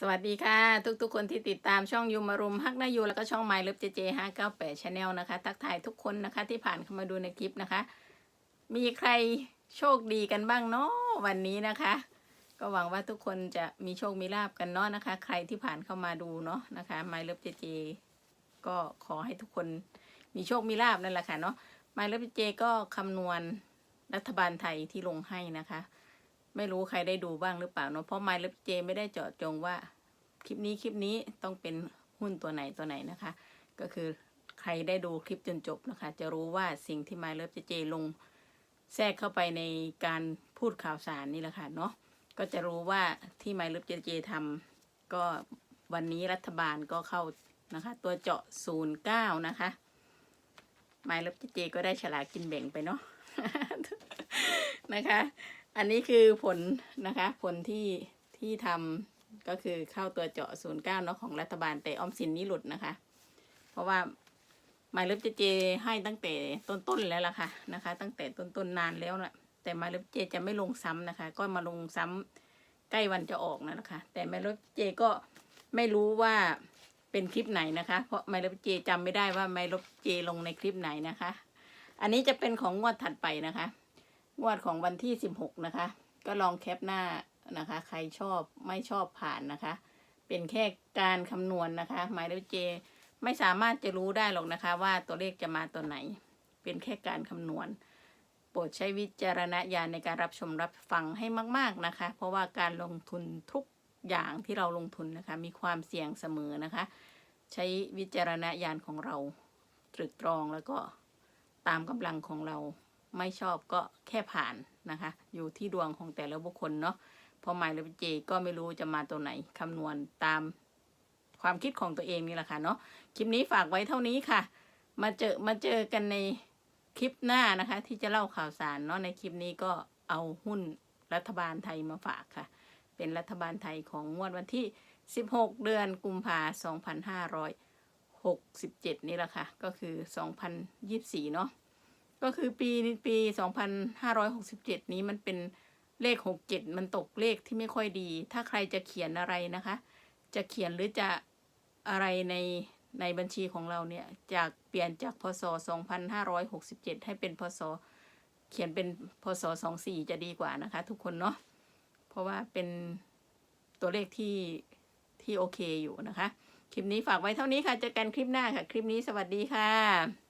สวัสดีค่ะ ทุกๆ คนที่ติดตามช่องยูมารุมฮักนายูแล้วก็ช่องไมล์เลิฟเจเจห้าเก้าแปดชาแนลนะคะ ทักทายทุกคนนะคะที่ผ่านเข้ามาดูในคลิปนะคะ มีใครโชคดีกันบ้างเนาะวันนี้นะคะ ก็หวังว่าทุกคนจะมีโชคมีลาบกันเนาะนะคะ ใครที่ผ่านเข้ามาดูเนาะนะคะไมล์เลิฟเจเจก็ขอให้ทุกคนมีโชคมีลาบนั่นแหละค่ะเนาะไมล์เลิฟเจเจก็คำนวณรัฐบาลไทยที่ลงให้นะคะ ไม่รู้ใครได้ดูบ้างหรือเปล่าเนาะเพราะ My l e เจไม่ได้เจาะจงว่า คลิปนี้คลิปนี้ต้องเป็นหุ้นตัวไหนตัวไหนนะคะ ก็คือใครได้ดูคลิปจนจบนะคะ จะรู้ว่าสิ่งที่ My l e เจลงแทรกเข้าไปในการพูดข่าวสารนี่แหละค่ะเนาะก็จะรู้ว่าที่ My l e เจทำก็วันนี้รัฐบาลก็เข้านะคะ ตัวเจาะ09นย์เก้านะคะ My l e เจก็ได้ฉลากกินแบ่งไปเนาะนะคะ อันนี้คือผลนะคะ ผลที่ที่ทำก็คือเข้าตัวเจาะ 09เนาะของรัฐบาลแต่ออมสินนี่หลุดนะคะ เพราะว่าหมายเล็บเจเจให้ตั้งแต่ต้นๆแล้วล่ะค่ะนะคะ ตั้งแต่ต้นๆนานแล้วนะแต่หมายเล็บเจจะไม่ลงซ้ำนะคะ ก็มาลงซ้ำใกล้วันจะออกนั่ะค่ะแต่หมายเล็บเจก็ไม่รู้ว่าเป็นคลิปไหนนะคะ เพราะหมายเล็บเจจำไม่ได้ว่าหมายเล็บเจลงในคลิปไหนนะคะ อันนี้จะเป็นของงวดถัดไปนะคะ งวดของวันที่ 16 นะคะ ก็ลองแคปหน้านะคะ ใครชอบไม่ชอบผ่านนะคะ เป็นแค่การคำนวณนนะคะ หมายเลขเจ ไม่สามารถจะรู้ได้หรอกนะคะ ว่าตัวเลขจะมาตัวไหน เป็นแค่การคำนวณ โปรดใช้วิจารณญาณในการรับชมรับฟังให้มาก ๆนะคะ เพราะว่าการลงทุนทุกอย่างที่เราลงทุนนะคะ มีความเสี่ยงเสมอนะคะ ใช้วิจารณญาณของเราตรึกตรองแล้วก็ตามกำลังของเรา ไม่ชอบก็แค่ผ่านนะคะ อยู่ที่ดวงของแต่ละบุคคลเนาะพอหมายเลขเจก็ไม่รู้จะมาตัวไหนคำนวณตามความคิดของตัวเองนี่แหละค่ะเนาะคลิปนี้ฝากไว้เท่านี้ค่ะ มาเจอมาเจอกันในคลิปหน้านะคะ ที่จะเล่าข่าวสารเนาะในคลิปนี้ก็เอาหุ้นรัฐบาลไทยมาฝากค่ะ เป็นรัฐบาลไทยของงวดวันที่ 16 เดือนกุมภาพันธ์2567 นี่แหละค่ะ ก็คือ 2024 เนาะ ก็คือปีปี2567นี้มันเป็นเลข67มันตกเลขที่ไม่ค่อยดี ถ้าใครจะเขียนอะไรนะคะ จะเขียนหรือจะอะไรในในบัญชีของเราเนี่ยจากเปลี่ยนจากพศ 2567 ให้เป็นพศ เขียนเป็นพศ 24 จะดีกว่านะคะ ทุกคนเนาะเพราะว่าเป็นตัวเลขที่ที่โอเคอยู่นะคะ คลิปนี้ฝากไว้เท่านี้ค่ะเจอกันคลิปหน้าค่ะ คลิปนี้สวัสดีค่ะ